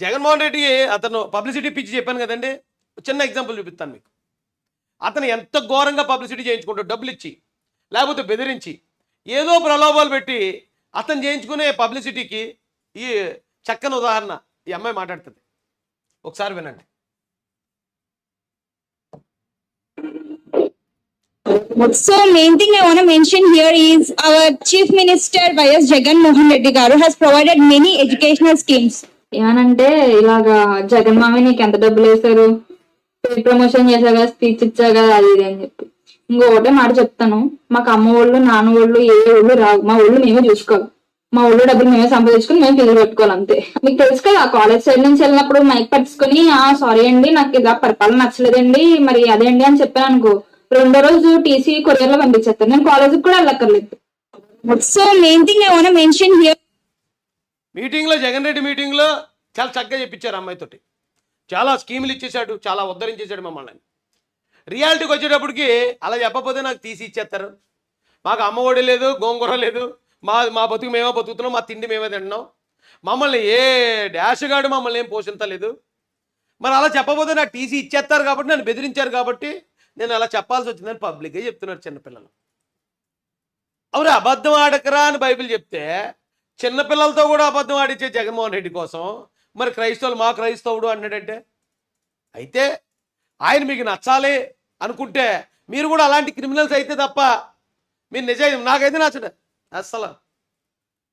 జగన్మోహన్ రెడ్డి అతను పబ్లిసిటీ పిచ్చి చెప్పాను కదండి. చిన్న ఎగ్జాంపుల్ చూపిస్తాను మీకు. అతను ఎంత ఘోరంగా పబ్లిసిటీ చేయించుకుంటాడు డబ్బులు ఇచ్చి లేకపోతే బెదిరించి ఏదో ప్రలోభాలు పెట్టి అతను చేయించుకునే పబ్లిసిటీకి ఈ చక్కని ఉదాహరణ ఈ అమ్మాయి మాట్లాడుతుంది. ఒకసారి వినండి. So main thing I want to mention here is our Chief Minister Y.S. Jagan Mohan Reddy Garu has provided many educational schemes. ఏమనంటే ఇలాగా జగన్ మామి నీకు ఎంత డబ్బులు వేశారు? ప్రమోషన్ చేశాగా స్పీచ్ ఇచ్చాగా అది ఇది అని చెప్పి. ఇంకొకటే మాట చెప్తాను. మాకు అమ్మ వాళ్ళు నాన్న వాళ్ళు ఏ వాళ్ళు రావు. మా వాళ్ళు మేమే చూసుకోవాలి. మా ఊళ్ళో డబ్బులు మేమే సంపాదించుకుని మేము ఫీజు పెట్టుకోవాలి అంతే. మీకు తెలుసు కదా కాలేజ్ సైడ్ నుంచి వెళ్ళినప్పుడు మైక్ పట్టుకుని ఆ సారీ అండి నాకు ఇలా పరిపాలన నచ్చలేదండి మరి అదేంటి? అని చెప్పాను అనుకో రెండో రోజు టీసీ కొరియర్లో పంపించేస్తాను నేను కాలేజీకి కూడా వెళ్ళక్కర్లేదు. So main thing I want to mention here మీటింగ్లో జగన్ రెడ్డి మీటింగ్లో చాలా చక్కగా చెప్పించారు అమ్మాయితోటి చాలా స్కీములు ఇచ్చేశాడు చాలా ఉద్ధరించేశాడు మమ్మల్ని. రియాలిటీకి వచ్చేటప్పటికి అలా చెప్పకపోతే నాకు తీసి ఇచ్చేస్తారు. మాకు అమ్మఒడి లేదు గోంగూర లేదు. మా మా బతుకు మేమే బతుకుతున్నాం మా తిండి మేమే తింటున్నాం. మమ్మల్ని ఏ డాష్ గాడు మమ్మల్ని ఏం పోషించలేదు. మరి అలా చెప్పకపోతే నాకు టీసీ ఇచ్చేస్తారు కాబట్టి నన్ను బెదిరించారు కాబట్టి నేను అలా చెప్పాల్సి వచ్చిందని పబ్లిక్గా చెప్తున్నారు చిన్నపిల్లలు. అవును అబద్ధం ఆడకరా అని బైబిల్ చెప్తే చిన్నపిల్లలతో కూడా అబద్ధం ఆడించే జగన్మోహన్ రెడ్డి కోసం మరి క్రైస్తవులు మా క్రైస్తవుడు అన్నాడంటే? అయితే ఆయన మీకు నచ్చాలి అనుకుంటే మీరు కూడా అలాంటి క్రిమినల్స్ అయితే తప్ప మీరు నిజం నాకైతే నచ్చడు అస్సలు.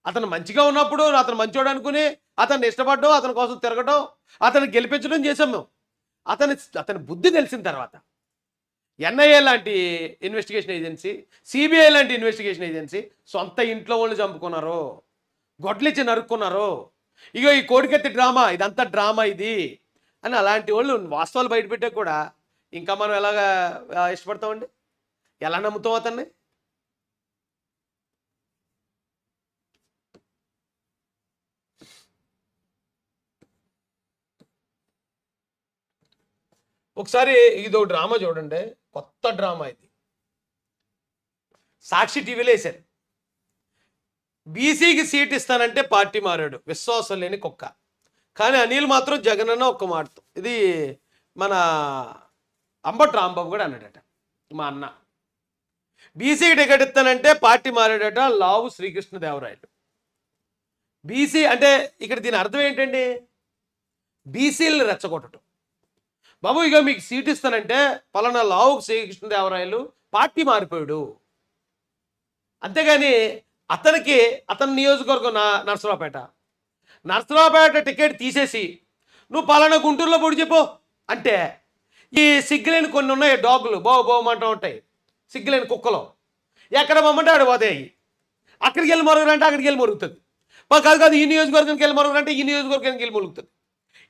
అతను మంచిగా ఉన్నప్పుడు అతను మంచోడు అనుకుని అతన్ని ఇష్టపడడం అతని కోసం తిరగడం అతను గెలిపించడం చేసాం మేము. అతని అతని బుద్ధి తెలిసిన తర్వాత ఎన్ఐఏ లాంటి ఇన్వెస్టిగేషన్ ఏజెన్సీ సిబిఐ లాంటి ఇన్వెస్టిగేషన్ ఏజెన్సీ సొంత ఇంట్లో వాళ్ళు చంపుకున్నారు. గొడ్లిచ్చి నరుక్కున్నారు. ఇగో ఈ కోడికెత్తి డ్రామా ఇదంతా డ్రామా ఇది అని అలాంటి వాళ్ళు వాస్తవాలు బయటపెట్టే కూడా ఇంకా మనం ఎలాగా ఇష్టపడతామండి? ఎలా నమ్ముతాం అతన్ని? ఒకసారి ఇదో డ్రామా చూడండి. కొత్త డ్రామా ఇది. సాక్షి టీవీలో వేశారు. బీసీకి సీట్ ఇస్తానంటే పార్టీ మారాడు. విశ్వాసం లేని కుక్క. కానీ అనిల్ మాత్రం జగన్ అన్న ఒక్క మాట. ఇది మన అంబట్ రాంబాబు కూడా అన్నాడట. మా అన్న. బీసీ టికెట్ ఇస్తానంటే పార్టీ మారాడట లావు శ్రీకృష్ణదేవరాయలు. బీసీ అంటే ఇక్కడ దీని అర్థం ఏంటండి? బీసీలను రెచ్చగొట్టడం. బాబు ఇక మీకు సీట్ ఇస్తానంటే పలానా లావుకు శ్రీకృష్ణదేవరాయలు పార్టీ మారిపోయాడు. అంతేగాని అతనికి అతని నియోజకవర్గం నా నర్సరావుపేట. నర్సరావుపేట టికెట్ తీసేసి నువ్వు పలానా గుంటూరులో పొడి చెప్పు. అంటే ఈ సిగ్గులేని కొన్ని ఉన్నాయి డాగులు బావు బావమంటూ ఉంటాయి. సిగ్గులేని కుక్కలు. ఎక్కడ పొమ్మంటే ఆడు పోతాయి. అక్కడికి వెళ్ళి మరుగురంటే అక్కడికి వెళ్ళి మరుగుతుంది. మాకు కాదు కాదు ఈ నియోజకవర్గానికి వెళ్ళి మరుగురంటే ఈ నియోజకవర్గానికి వెళ్ళి మరుగుతుంది.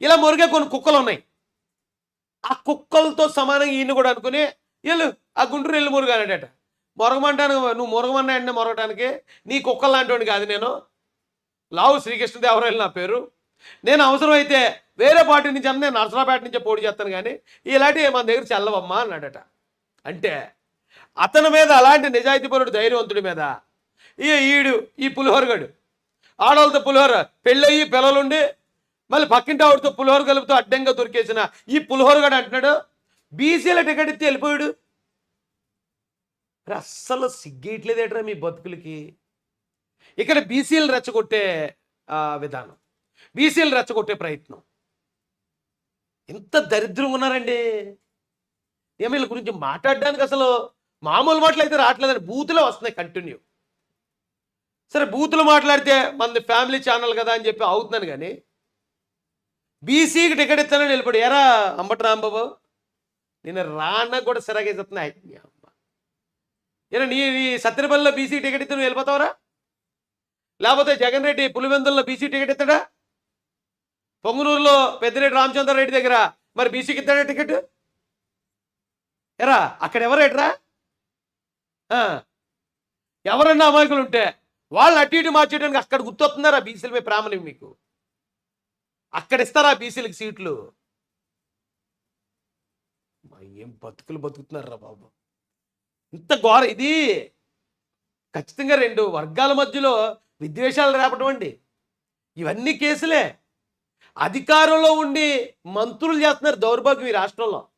ఇలా మొరిగే కొన్ని కుక్కలు ఉన్నాయి. ఆ కుక్కలతో సమానంగా ఈయన కూడా అనుకుని వెళ్ళు ఆ గుంటూరు వెళ్ళి మురుగానట మొరగమంటాను నువ్వు మురగమన్నాయండి మొరగటానికి నీ కుక్కలు లాంటి కాదు నేను. లావు శ్రీకృష్ణదేవరాయలు నా పేరు. నేను అవసరమైతే వేరే పార్టీ నుంచి అన్న నేను నరసరాపేట నుంచే పోటీ చేస్తాను కానీ ఇలాంటివి మన దగ్గర చల్లవమ్మా అన్నాడట. అంటే అతని మీద అలాంటి నిజాయితీపరుడు ధైర్యవంతుడి మీద ఈ ఈడు ఈ పులిహోరగాడు. ఆడవాళ్ళతో పులిహోర పెళ్ళయి పిల్లలుండి మళ్ళీ పక్కింటి ఆవిడతో పులిహోర కలుపుతూ అడ్డంగా దొరికేసిన ఈ పులిహోరగాడు అంటున్నాడు బీసీల టికెట్ ఇస్తే వెళ్ళిపోయాడు. అస్సలు సిగ్గేయట్లేదేట్రా మీ బతుకులకి? ఇక్కడ బీసీలు రెచ్చగొట్టే విధానం బీసీలు రెచ్చగొట్టే ప్రయత్నం. ఎంత దరిద్రంగా ఉన్నారండి. ఏమో వీళ్ళ గురించి మాట్లాడడానికి అసలు మామూలు మాటలు అయితే రావట్లేదండి. బూతులే వస్తున్నాయి కంటిన్యూ సరే బూతులు మాట్లాడితే మన ఫ్యామిలీ ఛానల్ కదా అని చెప్పి అవుతున్నాను కానీ బీసీకి టికెట్ ఇస్తానని నిలబడి ఎరా అంబటి రాంబాబు నేను రాన్న కూడా సిరాగే చెప్తున్నాయి అమ్మ ఏరా నీ నీ సత్యనపల్లిలో బీసీ టికెట్ ఇస్తే నువ్వు వెళ్ళిపోతావరా? లేకపోతే జగన్ రెడ్డి పులివెందుల్లో బీసీ టికెట్ ఇస్తాడా? పొంగునూరులో పెద్దిరెడ్డి రామచంద్రారెడ్డి దగ్గర మరి బీసీకి ఇస్తాడా టికెట్? ఎరా అక్కడ ఎవరేట్రా ఎవరన్నా అమాయకులు ఉంటే వాళ్ళని అటు ఇటు మార్చేయడానికి అక్కడ గుర్తొస్తున్నారా బీసీలపై మీద ప్రేమని మీకు? అక్కడ ఇస్తారా బీసీలకు సీట్లు? ఏం బతుకులు బతుకుతున్నారా బాబు. ఇంత ఘోర ఇది. ఖచ్చితంగా రెండు వర్గాల మధ్యలో విద్వేషాలు రేపటం అండి. ఇవన్నీ కేసులే. అధికారంలో ఉండి మంత్రులు చేస్తున్నారు దౌర్భాగ్యం ఈ రాష్ట్రంలో.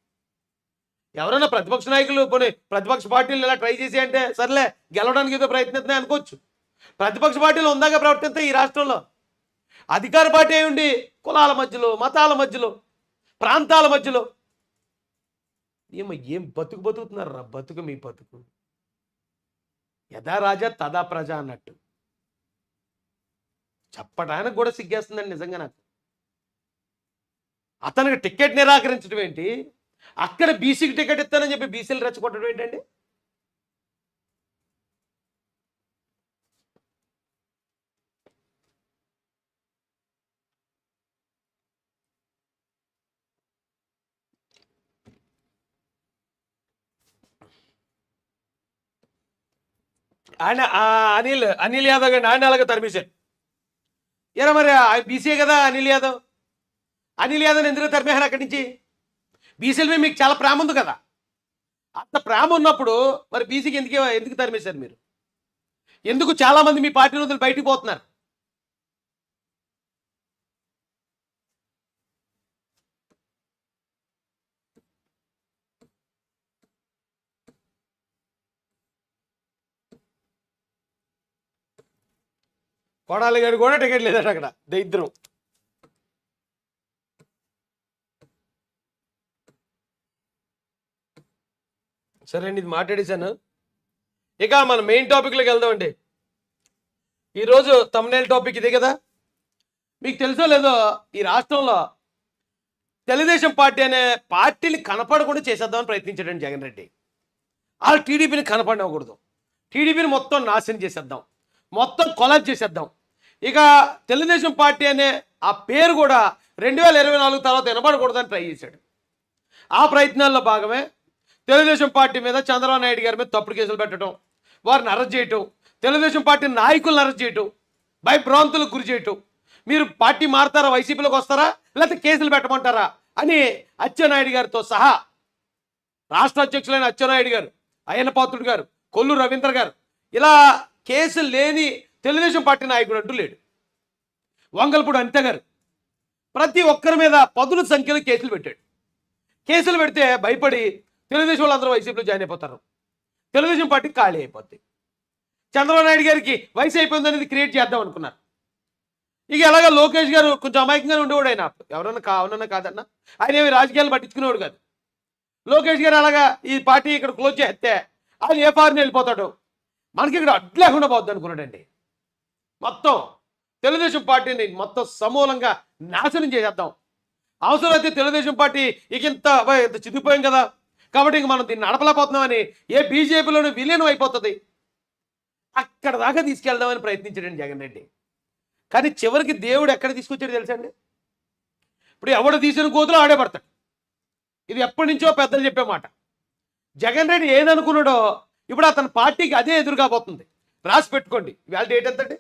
ఎవరైనా ప్రతిపక్ష నాయకులు పోనీ ప్రతిపక్ష పార్టీలు ఇలా ట్రై చేసి అంటే సర్లే గెలవడానికి ఏదో ప్రయత్నిస్తున్నాయి అనుకోవచ్చు. ప్రతిపక్ష పార్టీలు ఉందాక ప్రవర్తిస్తాయి ఈ రాష్ట్రంలో. అధికార పార్టీ ఉండి కులాల మధ్యలో మతాల మధ్యలో ప్రాంతాల మధ్యలో. ఏమో ఏం బతుకు బతుకుతున్నారు రా బతుకు మీ బతుకు. యథా రాజా తదా ప్రజ అన్నట్టు. చెప్పడానికి కూడా సిగ్గేస్తుందండి నిజంగా నాకు. అతనికి టికెట్ నిరాకరించడం ఏంటి? అక్కడ బీసీకి టికెట్ ఇస్తానని చెప్పి బీసీలు రెచ్చగొట్టడం ఏంటండి? ఆయన అనిల్ అనిల్ యాదవ్ గారిని ఆయన అలాగే తరిమేశారు. ఎరా మరి బీసీ కదా అనిల్ యాదవ్? అనిల్ యాదవ్ ఎందుకు తరిమేశారు అక్కడి నుంచి? బీసీల మీద మీకు చాలా ప్రేమ ఉంది కదా. అంత ప్రేమ ఉన్నప్పుడు మరి బీసీకి ఎందుకు ఎందుకు తరిమేశారు మీరు? ఎందుకు చాలామంది మీ పార్టీ వదిలి బయటికి పోతున్నారు? కొడాలి గారు కూడా టికెట్ లేదట అక్కడ దరిద్రం సరే అండి ఇది మాట్లాడేశాను. ఇక మన మెయిన్ టాపిక్లోకి వెళ్దామండి ఈరోజు తమ్నేల్ టాపిక్ ఇదే కదా? మీకు తెలుసో లేదో ఈ రాష్ట్రంలో తెలుగుదేశం పార్టీ అనే పార్టీని కనపడకుండా చేసేద్దామని ప్రయత్నించాడండి జగన్ రెడ్డి. వాళ్ళు టీడీపీని కనపడకూడదు టీడీపీని మొత్తం నాశనం చేసేద్దాం. మొత్తం కొలాబ్ చేసేద్దాం. ఇక తెలుగుదేశం పార్టీ అనే ఆ పేరు కూడా రెండు వేల ఇరవై నాలుగు తర్వాత వినబడకూడదని ట్రై చేశాడు. ఆ ప్రయత్నాల్లో భాగమే తెలుగుదేశం పార్టీ మీద చంద్రబాబు నాయుడు గారి మీద తప్పుడు కేసులు పెట్టడం వారిని అరెస్ట్ చేయటం తెలుగుదేశం పార్టీ నాయకులను అరెస్ట్ చేయటం భయభ్రాంతులకు గురి చేయటం. మీరు పార్టీ మారుతారా? వైసీపీలోకి వస్తారా? లేకపోతే కేసులు పెట్టమంటారా? అని అచ్చెన్నాయుడు గారితో సహా రాష్ట్ర అధ్యక్షులైన అచ్చెన్నాయుడు గారు అయ్యన్న పాత్రుడు గారు కొల్లు రవీంద్ర గారు ఇలా కేసులు లేని తెలుగుదేశం పార్టీ నాయకుడు అంటూ లేడు. వంగల్పూడి అంతేగారు గారు ప్రతి ఒక్కరి మీద పదుల సంఖ్యలో కేసులు పెట్టాడు. కేసులు పెడితే భయపడి తెలుగుదేశం వాళ్ళందరూ వైసీపీలో జాయిన్ అయిపోతారు. తెలుగుదేశం పార్టీ ఖాళీ అయిపోద్ది. చంద్రబాబు నాయుడు గారికి వయసు అయిపోయింది అనేది క్రియేట్ చేద్దాం అనుకున్నారు. ఇక ఎలాగ లోకేష్ గారు కొంచెం అమాయకంగానే ఉండేవాడు ఆయన. ఎవరన్నా కావనన్నా కాదన్నా. ఆయన ఏమి రాజకీయాలు పట్టించుకునేవాడు కాదు. లోకేష్ గారు అలాగా ఈ పార్టీ ఇక్కడ క్లోజ్ చేస్తే ఆయన ఏ ఫారిన్ వెళ్ళిపోతాడు? మనకి ఇక్కడ అడ్డు లేకుండా పోద్ది అనుకున్నాడండి. మొత్తం తెలుగుదేశం పార్టీని మొత్తం సమూలంగా నాశనం చేసేద్దాం. అవసరమైతే తెలుగుదేశం పార్టీ ఇక ఇంత ఇంత చిదిపోయాం కదా. కాబట్టి ఇంక మనం దీన్ని నడపలేకపోతున్నామని ఏ బీజేపీలోనూ విలీనం అయిపోతుంది. అక్కడ దాకా తీసుకెళ్దామని ప్రయత్నించాడండి జగన్ రెడ్డి. కానీ చివరికి దేవుడు ఎక్కడ తీసుకొచ్చాడు తెలుసండి ఇప్పుడు ఎవడు తీసిన కోతులు ఆడే పడతాడు. ఇది ఎప్పటి నుంచో పెద్దలు చెప్పే మాట. జగన్ రెడ్డి ఏదనుకున్నాడో ఇప్పుడు అతని పార్టీకి అదే ఎదురుగా పోతుంది. రాసి పెట్టుకోండి. ఇవాళ డేట్ ఎంతండి?